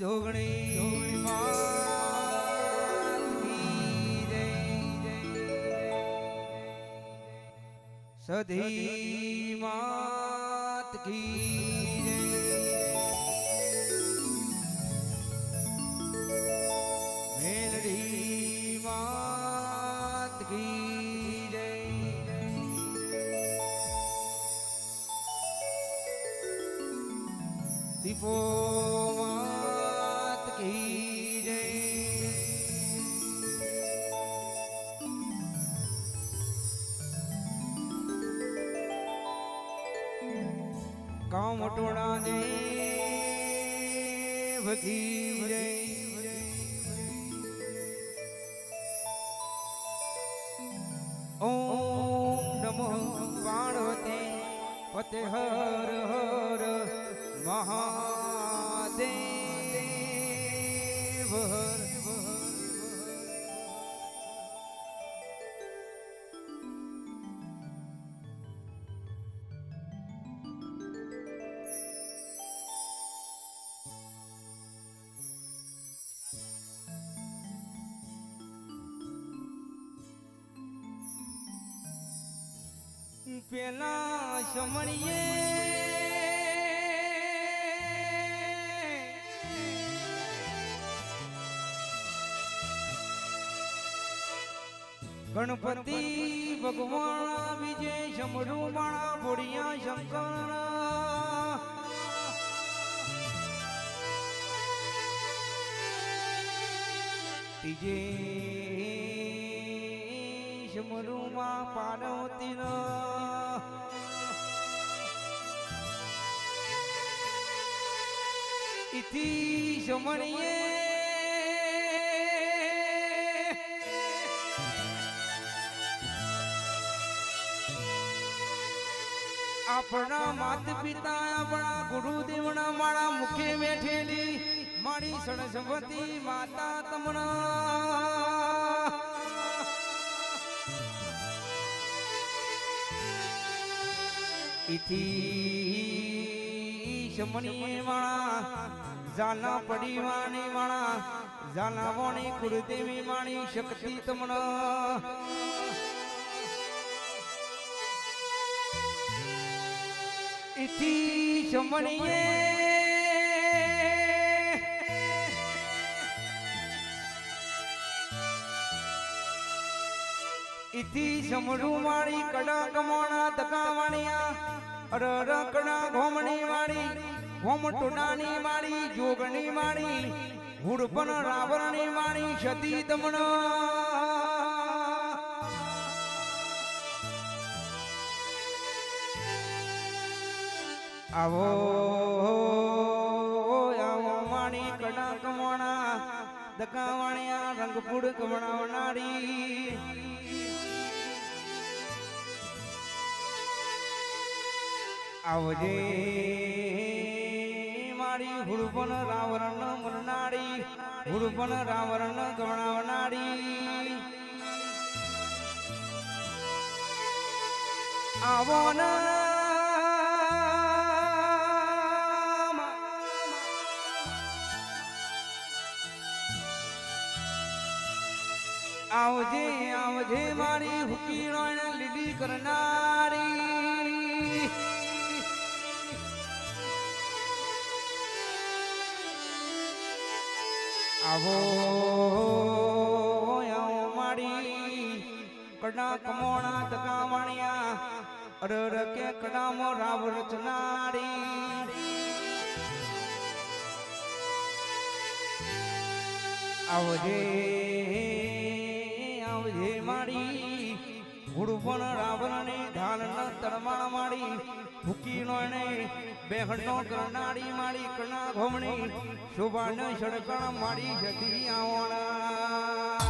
જય. સધી માત કી. મેલડી માત કી દીપો ભકી જય ઓમ નમો પાર્વતી પતે હર હર મહાદેવ. ગણપતિ ભગવાન વિજય સમરૂ માણા ભોળિયા શંકર. ત્રીજે સમરૂમાં પાર્વતી ઇતિ સમણીએ આપણા માત પિતા આપણા ગુરુદેવના મારા મુખે બેઠેલી મારી સરસ્વતી માતા તમણા ઇથી સમણીએ માણા ઝાલા પડીવાની માણા ઝાલા વાણી કુળદેવી માણી શક્તિ તમણા ઇથી સમણીએ ઇતિ સમરૂ માળી કડા કમોણા તકા વાણિયા અર રકડા ઘોમણી માળી ઘોમ ટુડાની માળી જોગણી માળી હુડપણ રાવરણી વાણી સતી દમણ આવો આવો માણી કડા કમણા દકા વાણિયા રંગપુડ કમણાવનારી. આવજે મારી હુડપન રાવરણ મરનાડી હુડપન રાવરણ ગણાવનારી. આવો આવજે આવજે મારી હુકીરણ લીલી કરનારી. આવો માડી કડા કમોણા તકા વાણિયા અર અર કે કડામો રાવ રચનારી આવજે આવજે માડી ગુડપણ રાવણને ધાનના તળમાળ માડી ફૂકીનો એને બેહણનો કરનાડી માડી કણા ઘોમણી, શોભાને સડકણ માડી જતી આવણા.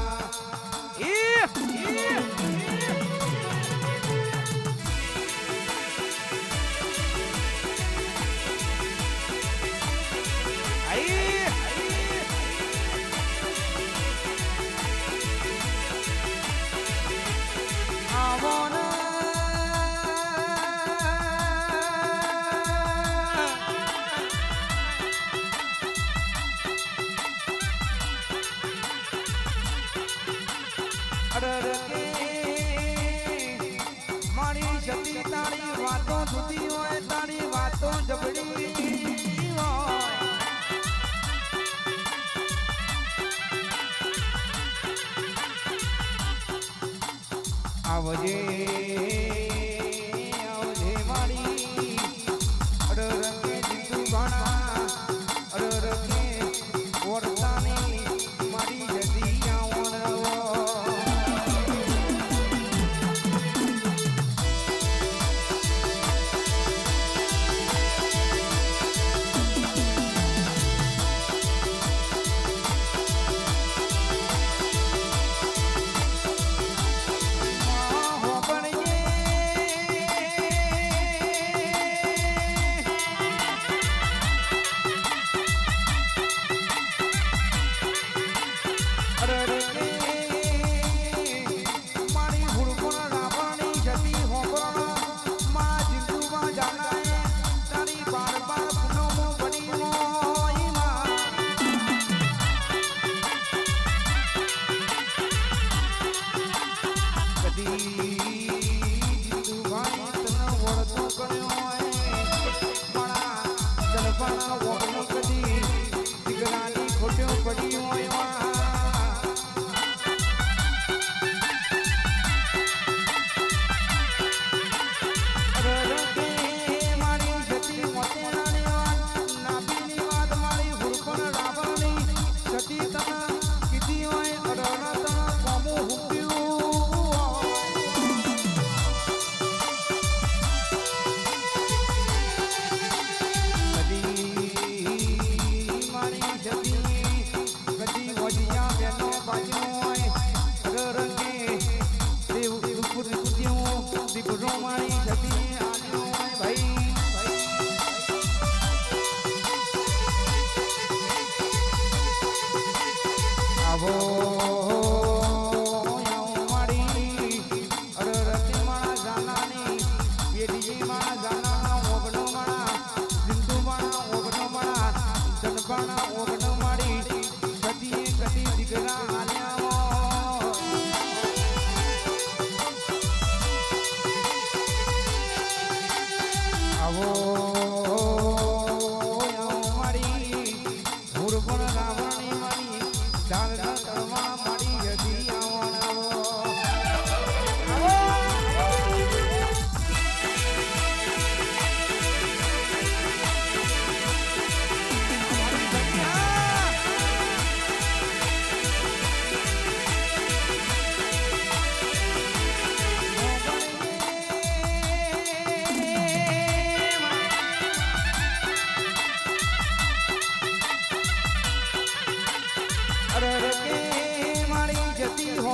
આવો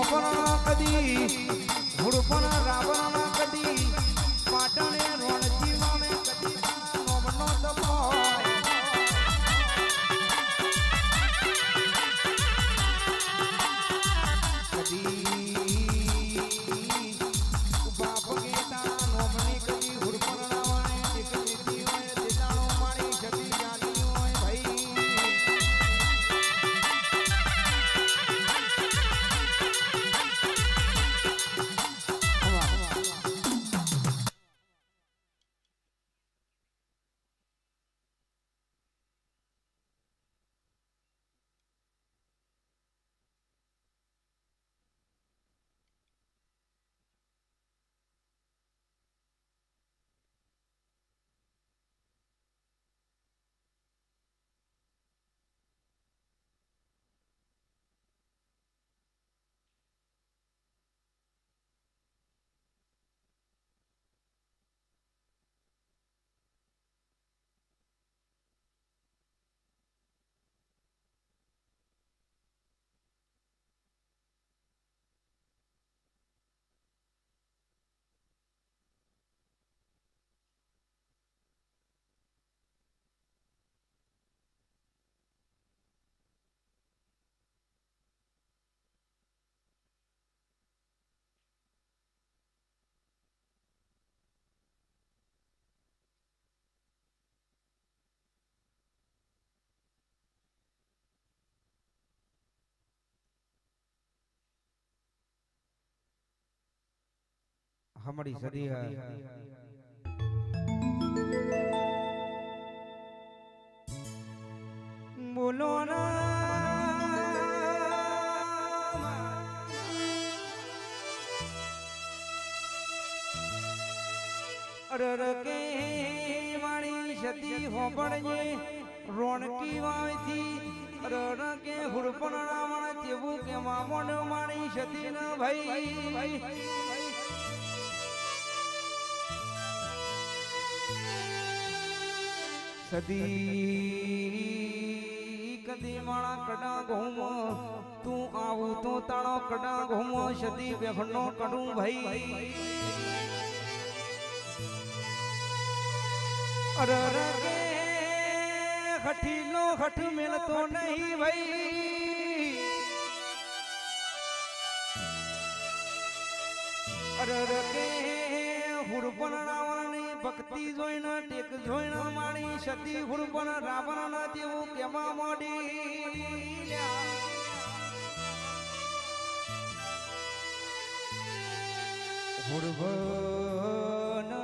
હોપણ કદી હુડપણ રાવણ કદી પાટણે હમડી સદી હે બોલો અરર કે વાણી સતી હોબળજે રોણકી વાવથી અરર કે હુડપણ રાવણ તેવું કે મામણ માણી સતી ન ભાઈ સદી કદી માણા કડા ઘઉમ, તું આવું તો તાણો કડા ઘઉમ, સદી બેખનો કડું ભાઈ. અરે કે હઠીલો હઠ મેળતો નહીં ભાઈ. અરે કે હુરપણ રાવણની ભક્તિ જોઈને ટેક જોઈને માણી સતી હુરપણ રાવણ ના તેવું કેવા મોડી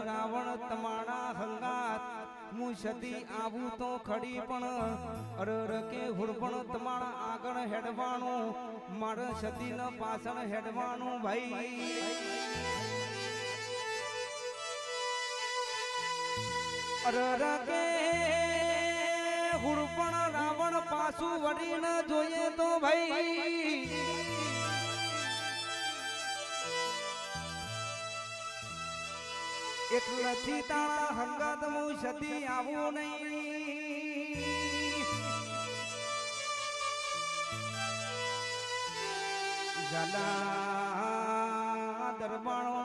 રાવણ તમારા હંગાત હું સતી આવું તો ખડી પણ અરર કે હુરપણ તમારા આગળ હેડવાનું, મારે સતી ન પાછળ હેડવાનું ભાઈ. અરર હુડપણ રાવણ પાછું વળીને જોઈએ તો ભાઈ. એટલથી તાણા હંગાત હું સતી આવું નહીં. જલા દરબાણો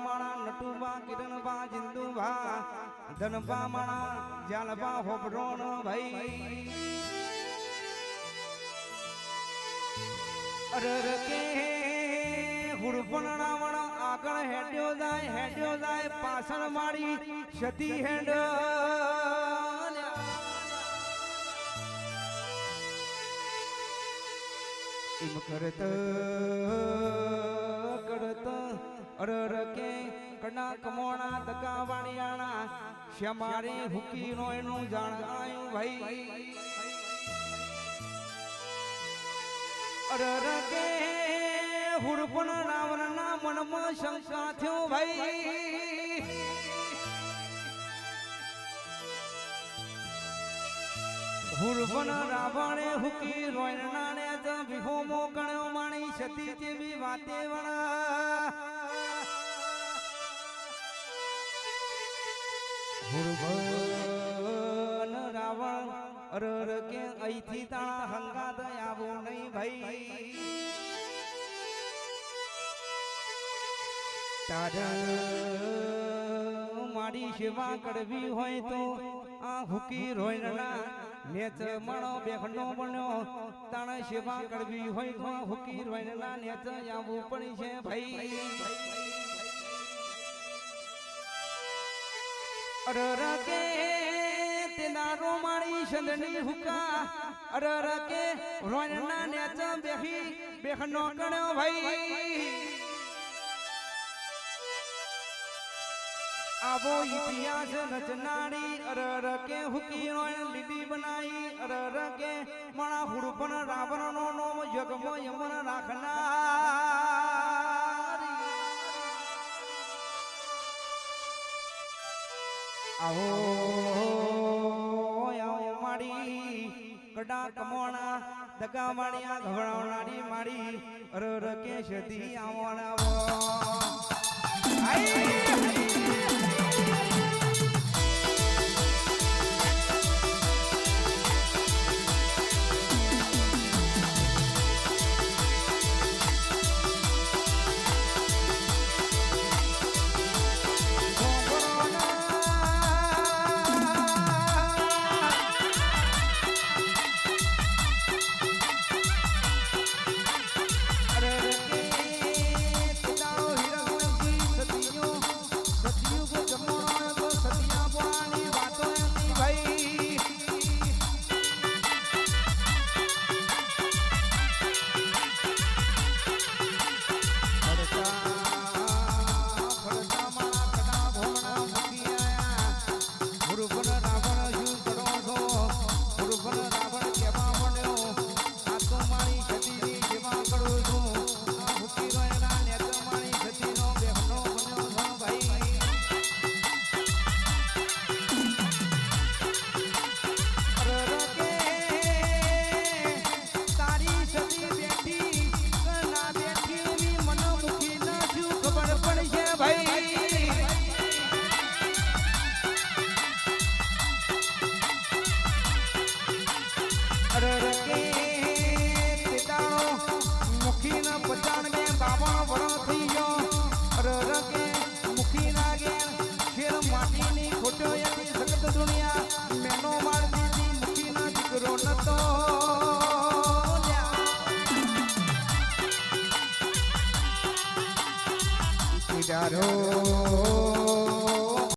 નટુબા કિરણબા જિંદુબા, ધનબા મણા જાલબા હોબરોણ ભાઈ. અરર કે હુડપણ રાવણ આગળ હેડ્યો જાય હેડ્યો જાય, પાછળ મારી સતી હેડ. કરત કરત, અરર કે કડા કમોણા દગા વાણિયાણા શ્યામારી હુકી નો એનું જાણ આયું ભાઈ. અરર કે હુરપણ રાવણના મનમાં શંકા થયો ભાઈ. હુરવન રાવણે હુકી રોયણાને જ વિહોમો ગણ્યો માણી સતી જેવી વાતે હુરવન રાવણ, અરર કે અહીંથી તાણા હંગાત આવો નહીં ભાઈ. તાર મારી સેવા કરવી હોય તો આ હુકી રોયણા નેચ મણો બેખનો બન્યો. તાણ સેવા કરવી હોય તો હુકી રોયણા નેચ આવવું પડી છે ભાઈ. અરર કે તેનારો મારી સંદની હુકા. અરર કે રોયણા નેચ બેહી બેખનો કણ્યો ભાઈ. આવો ઇતિહાસ રચનારી અરર કે હુકી રોય લીલી બનાઈ. અરર કે માણા હુડપન રાવણ નો નોમ જગમો યમન રાખનારી. આવો આવો માડી કડા કમોણા દગા માણ્યા ઘવડાવનારી માડી અર કે સદી આવણાવો આઈ! ধারো